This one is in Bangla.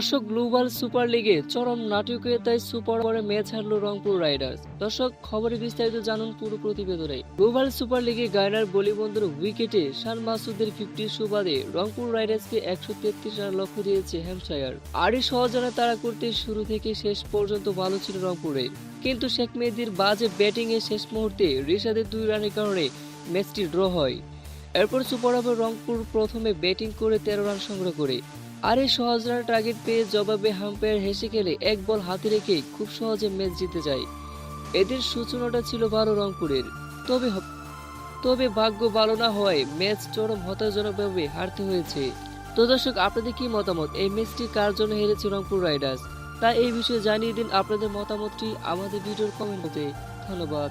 দর্শক গ্লোবাল সুপার লিগে চরম নাটকীয়তায় সুপার ওভারে ম্যাচ হারল রংপুর রাইডার্স। দর্শক, খবরে বিস্তারিত জানুন পুরো প্রতিবেদনে। গ্লোবাল সুপার লিগে গায়নার বলিবন্ধুর উইকেটে শান মাসুদের ফিফটি সুবাদে রংপুর রাইডার্সকে একশো তেত্রিশ রান লক্ষ্য দিয়েছে হ্যামশায়ার আরই সহজনে তারা করতে শুরু থেকে শেষ পর্যন্ত ভালো ছিল রংপুরে। কিন্তু শেখ মেহেদির বাজে ব্যাটিংয়ে শেষ মুহূর্তে রিশাদের দুই রানের কারণে ম্যাচটি ড্র হয়। এরপর সুপার ওভার রংপুর প্রথমে ব্যাটিং করে তেরো রান সংগ্রহ করে। আর সহজ রান টার্গেট পেয়ে জবাবে হাম্পায়ার হেসে খেলে এক বল হাতে রেখে খুব সহজে ম্যাচ জিতে যায়। এদের সূচনাটা ছিল ভালো রংপুরের। তবে তবে ভাগ্য ভালো না হওয়ায় ম্যাচ চরম হতাশজনকভাবে হারতে হয়েছে। তো দর্শক, আপনাদের কি মতামত? এই ম্যাচটি কার জন্য হেরেছে রংপুর রাইডার্স তা এই বিষয়ে জানিয়ে দিন আপনাদের মতামতটি আমাদের ভিডিওর কমেন্ট হতে ধন্যবাদ।